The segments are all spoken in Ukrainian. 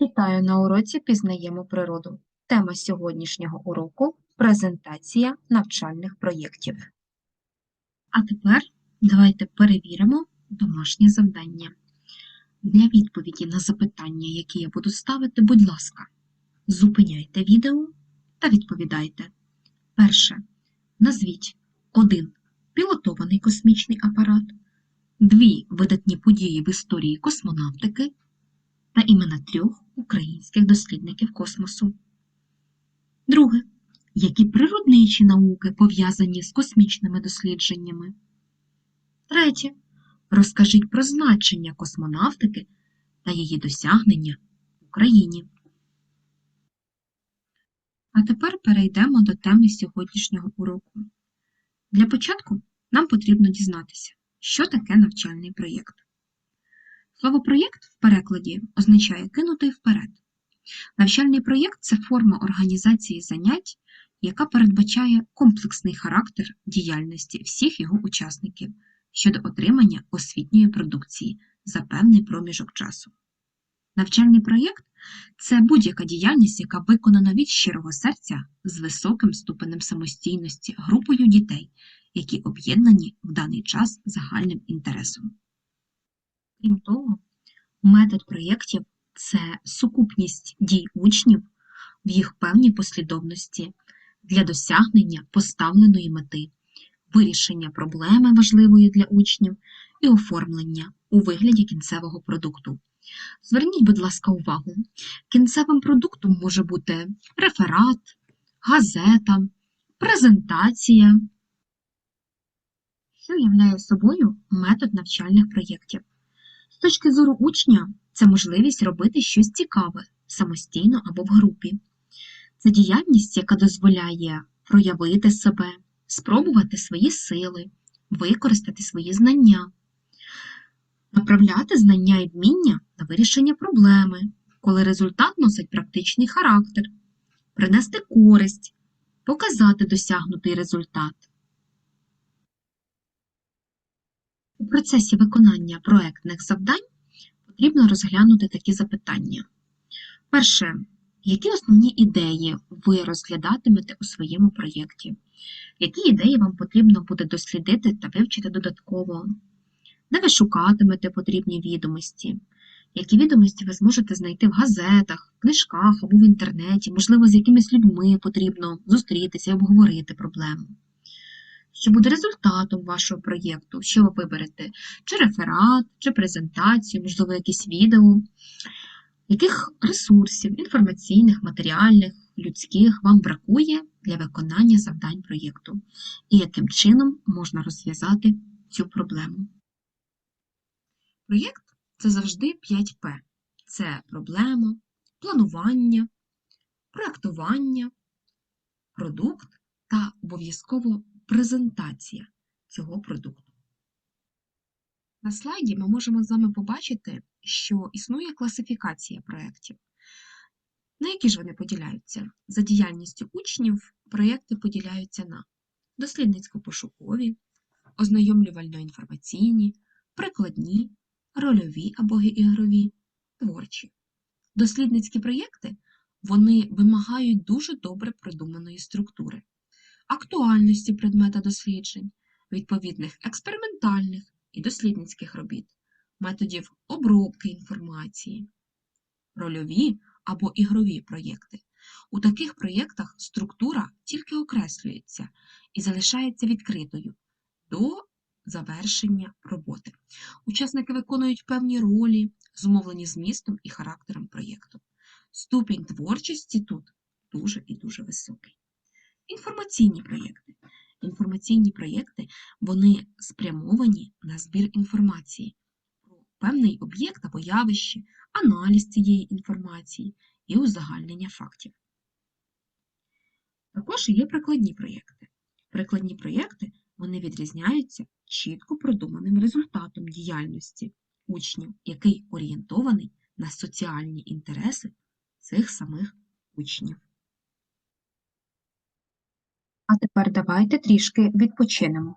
Вітаю на уроці Пізнаємо природу. Тема сьогоднішнього уроку презентація навчальних проєктів. А тепер давайте перевіримо домашнє завдання. Для відповіді на запитання, які я буду ставити, будь ласка, зупиняйте відео та відповідайте. Перше. Назвіть один пілотований космічний апарат, дві видатні події в історії космонавтики та імена трьох українських дослідників космосу. Друге. Які природничі науки пов'язані з космічними дослідженнями? Третє. Розкажіть про значення космонавтики та її досягнення в Україні. А тепер перейдемо до теми сьогоднішнього уроку. Для початку нам потрібно дізнатися, що таке навчальний проєкт. Слово проєкт перекладі означає кинутий вперед. Навчальний проєкт це форма організації занять, яка передбачає комплексний характер діяльності всіх його учасників щодо отримання освітньої продукції за певний проміжок часу. Навчальний проєкт це будь-яка діяльність, яка виконана від щирого серця з високим ступенем самостійності групою дітей, які об'єднані в даний час загальним інтересом. Крім того, метод проєктів це сукупність дій учнів в їх певній послідовності для досягнення поставленої мети, вирішення проблеми важливої для учнів і оформлення у вигляді кінцевого продукту. Зверніть, будь ласка, увагу, кінцевим продуктом може бути реферат, газета, презентація, що являє собою метод навчальних проєктів. Точки зору учня, це можливість робити щось цікаве самостійно або в групі. Це діяльність, яка дозволяє проявити себе, спробувати свої сили, використати свої знання, направляти знання і вміння на вирішення проблеми, коли результат носить практичний характер, принести користь, показати досягнутий результат. У процесі виконання проектних завдань потрібно розглянути такі запитання. Перше, які основні ідеї ви розглядатимете у своєму проєкті? Які ідеї вам потрібно буде дослідити та вивчити додатково? Де ви шукатимете потрібні відомості? Які відомості ви зможете знайти в газетах, книжках або в інтернеті, можливо, з якимись людьми потрібно зустрітися і обговорити проблему? Що буде результатом вашого проєкту, що ви виберете, чи реферат, чи презентацію, можливо, якесь відео, яких ресурсів, інформаційних, матеріальних, людських вам бракує для виконання завдань проєкту, і яким чином можна розв'язати цю проблему. Проєкт це завжди 5П. Це проблема, планування, проєктування, продукт та обов'язково презентація цього продукту. На слайді ми можемо з вами побачити, що існує класифікація проєктів. На які ж вони поділяються? За діяльністю учнів проєкти поділяються на дослідницько-пошукові, ознайомлювально-інформаційні, прикладні, рольові або ігрові, творчі. Дослідницькі проєкти вони вимагають дуже добре продуманої структури актуальності предмета досліджень, відповідних експериментальних і дослідницьких робіт, методів обробки інформації, рольові або ігрові проєкти. У таких проєктах структура тільки окреслюється і залишається відкритою до завершення роботи. Учасники виконують певні ролі, зумовлені змістом і характером проєкту. Ступінь творчості тут дуже і дуже високий. Інформаційні проєкти. Інформаційні проєкти вони спрямовані на збір інформації про певний об'єкт або явище, аналіз цієї інформації і узагальнення фактів. Також є прикладні проєкти. Прикладні проєкти вони відрізняються чітко продуманим результатом діяльності учнів, який орієнтований на соціальні інтереси цих самих учнів. А тепер давайте трішки відпочинемо.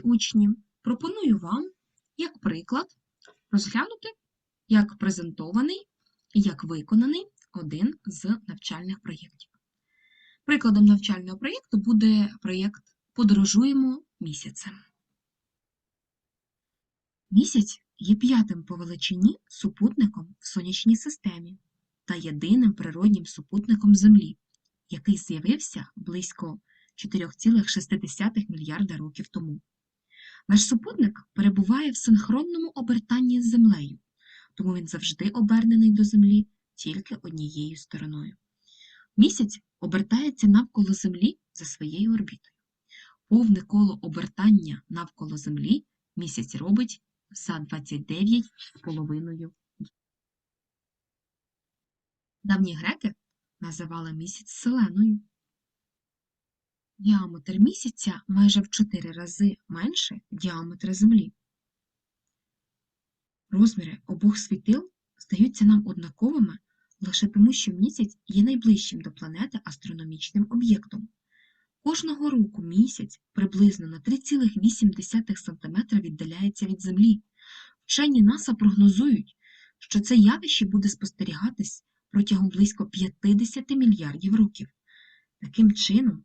Учні, пропоную вам, як приклад, розглянути, як презентований і як виконаний один з навчальних проєктів. Прикладом навчального проєкту буде проєкт Подорожуємо місяцем. Місяць є п'ятим по величині супутником в сонячній системі та єдиним природнім супутником Землі, який з'явився близько 4,6 мільярда років тому. Наш супутник перебуває в синхронному обертанні з Землею, тому він завжди обернений до Землі тільки однією стороною. Місяць обертається навколо Землі за своєю орбітою. Повне коло обертання навколо Землі місяць робить за 29,5. Давні греки називали місяць селеною. Діаметр місяця майже в 4 рази менше діаметра Землі. Розміри обох світил здаються нам однаковими лише тому, що місяць є найближчим до планети астрономічним об'єктом. Кожного року місяць приблизно на 3,8 см віддаляється від Землі. Вчені НАСА прогнозують, що це явище буде спостерігатись протягом близько 50 мільярдів років. Таким чином,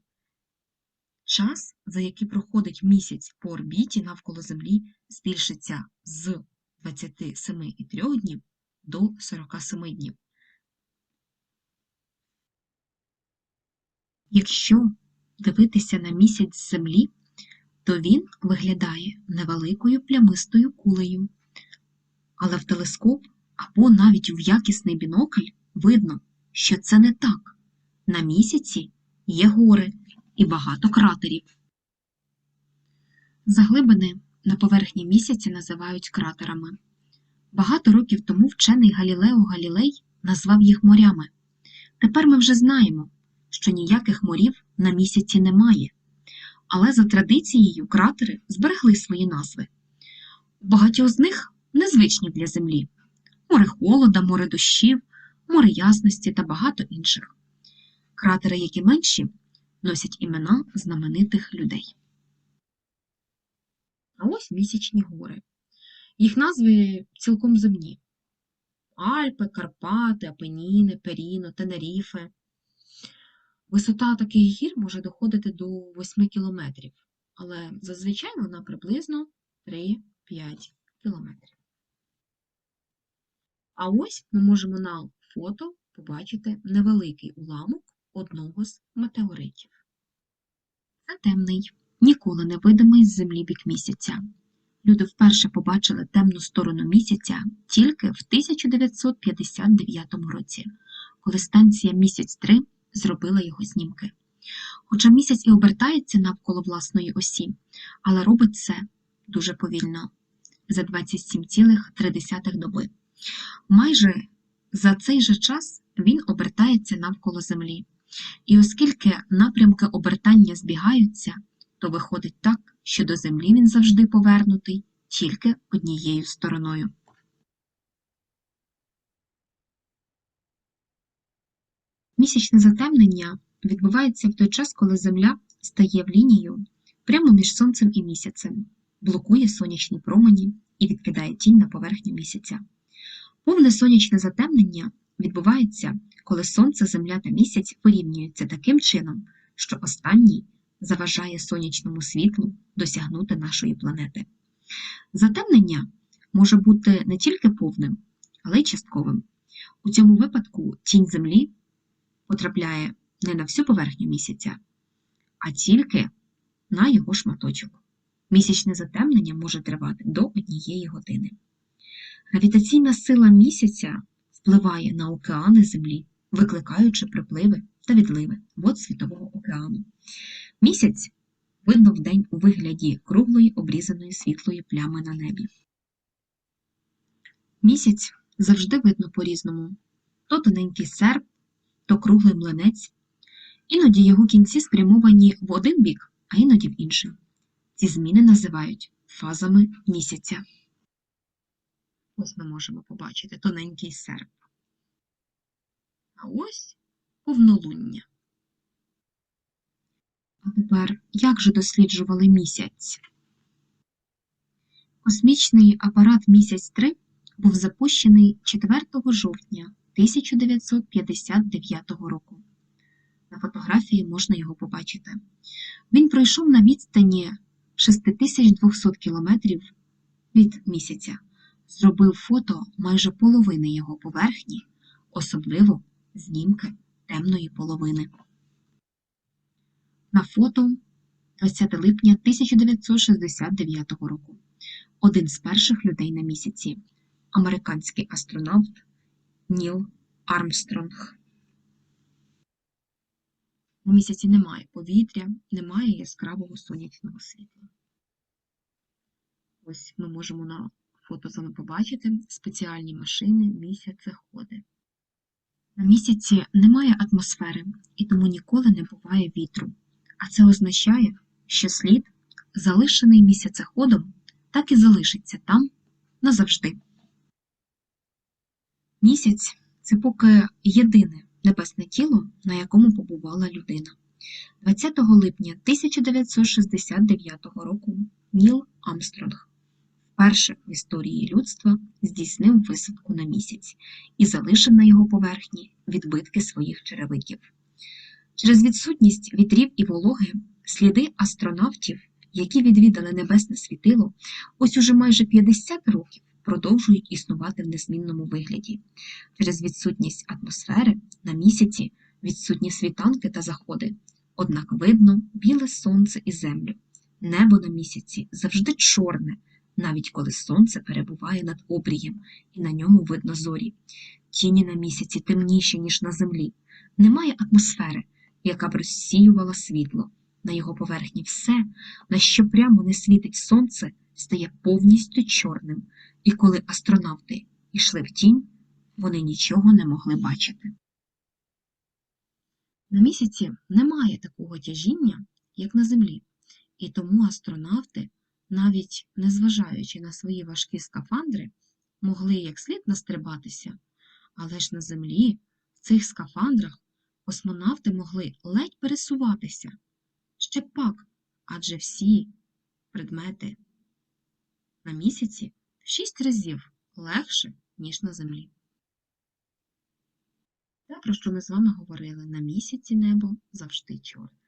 час, за який проходить місяць по орбіті навколо Землі, збільшиться з 27,3 днів до 47 днів. Якщо дивитися на місяць з Землі, то він виглядає невеликою плямистою кулею. Але в телескоп або навіть в якісний бінокль видно, що це не так. На місяці є гори і багато кратерів. Заглибини на поверхні місяця називають кратерами. Багато років тому вчений Галілео Галілей назвав їх морями. Тепер ми вже знаємо, що ніяких морів на місяці немає, але за традицією кратери зберегли свої назви. Багатьох з них незвичні для Землі море холода, море дощів, море ясності та багато інших. Кратери, які менші, носять імена знаменитих людей. А ось місячні гори. Їх назви цілком земні. Альпи, Карпати, Апеніни, Періно, Тенеріфе. Висота таких гір може доходити до 8 кілометрів, але зазвичай вона приблизно 3-5 кілометрів. А ось ми можемо на фото побачити невеликий уламок одного з метеоритів. Це темний, ніколи не видимий з землі бік місяця. Люди вперше побачили темну сторону місяця тільки в 1959 році, коли станція Місяць-3 зробила його знімки. Хоча місяць і обертається навколо власної осі, але робить це дуже повільно за 27,3 доби. Майже за цей же час він обертається навколо Землі. І оскільки напрямки обертання збігаються, то виходить так, що до Землі він завжди повернутий тільки однією стороною. Місячне затемнення відбувається в той час, коли Земля стає в лінію прямо між Сонцем і місяцем, блокує сонячні промені і відкидає тінь на поверхню місяця. Повне сонячне затемнення відбувається, коли Сонце, Земля та місяць вирівнюються таким чином, що останній заважає сонячному світлу досягнути нашої планети. Затемнення може бути не тільки повним, але й частковим. У цьому випадку тінь Землі потрапляє не на всю поверхню місяця, а тільки на його шматочок. Місячне затемнення може тривати до однієї години. Гравітаційна сила місяця впливає на океани Землі, викликаючи припливи та відливи вод Світового океану. Місяць видно вдень у вигляді круглої обрізаної світлої плями на небі. Місяць завжди видно по-різному то тоненький серп, то круглий млинець. Іноді його кінці спрямовані в один бік, а іноді в інший. Ці зміни називають фазами місяця. Ось ми можемо побачити тоненький серп. А ось повнолуння. А тепер як же досліджували місяць? Космічний апарат «Місяць-3» був запущений 4 жовтня 1959 року. На фотографії можна його побачити. Він пройшов на відстані 6200 км від місяця, зробив фото майже половини його поверхні, особливо знімки темної половини. На фото 20 липня 1969 року. Один з перших людей на місяці – американський астронавт Ніл Армстронг. На місяці немає повітря, немає яскравого сонячного світла. Ось ми можемо на фото з побачити спеціальні машини місяцеходи. На місяці немає атмосфери і тому ніколи не буває вітру. А це означає, що слід, залишений місяцеходом, так і залишиться там назавжди. Місяць це поки єдине небесне тіло, на якому побувала людина. 20 липня 1969 року Ніл Амстронг вперше в історії людства здійснив висадку на місяць і залишив на його поверхні відбитки своїх черевиків. Через відсутність вітрів і вологи сліди астронавтів, які відвідали небесне світило, ось уже майже 50 років продовжують існувати в незмінному вигляді. Через відсутність атмосфери на місяці відсутні світанки та заходи, однак видно біле сонце і землю. Небо на місяці завжди чорне, навіть коли сонце перебуває над обрієм і на ньому видно зорі. Тіні на місяці темніші, ніж на землі. Немає атмосфери, яка б розсіювала світло. На його поверхні все, на що прямо не світить сонце, стає повністю чорним, і коли астронавти йшли в тінь, вони нічого не могли бачити. На місяці немає такого тяжіння, як на землі, і тому астронавти, навіть незважаючи на свої важкі скафандри, могли як слід настрибатися, але ж на землі, в цих скафандрах, космонавти могли ледь пересуватися. Ще пак, адже всі предмети на місяці в шість разів легше, ніж на землі. Те, про що ми з вами говорили, на місяці небо завжди чорне.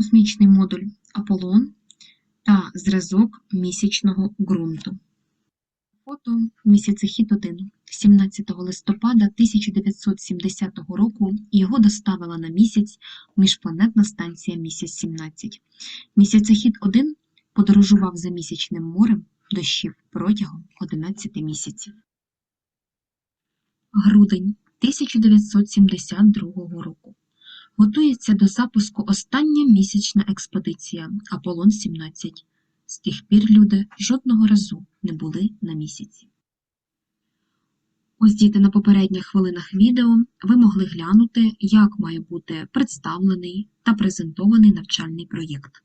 Космічний модуль Аполлон та зразок місячного ґрунту. Фото місяцехід 1 17 листопада 1970 року його доставила на місяць міжпланетна станція Місяць-17. Місяцехід 1 подорожував за місячним морем дощів протягом 11 місяців. Грудень 1972 року. Готується до запуску остання місячна експедиція Аполлон-17. З тих пір люди жодного разу не були на місяці. Ось діти на попередніх хвилинах відео ви могли глянути, як має бути представлений та презентований навчальний проєкт.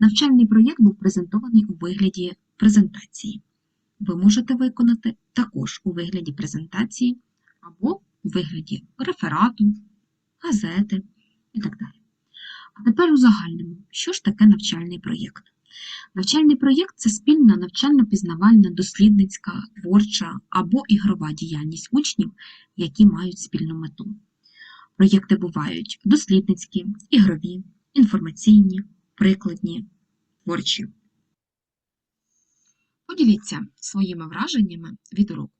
Навчальний проєкт був презентований у вигляді презентації. Ви можете виконати також у вигляді презентації або у вигляді реферату, газети і так далі. А тепер у загальному, що ж таке навчальний проєкт? Навчальний проєкт це спільна навчально-пізнавальна, дослідницька, творча або ігрова діяльність учнів, які мають спільну мету. Проєкти бувають дослідницькі, ігрові, інформаційні, прикладні, творчі. Поділіться своїми враженнями від уроку.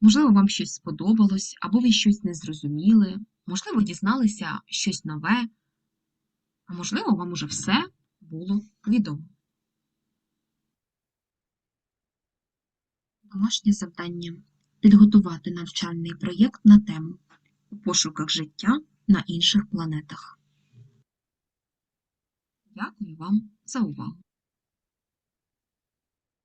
Можливо, вам щось сподобалось, або ви щось не зрозуміли, можливо, дізналися щось нове, а можливо, вам уже все було відомо. Домашнє завдання підготувати навчальний проєкт на тему у пошуках життя на інших планетах. Дякую вам за увагу!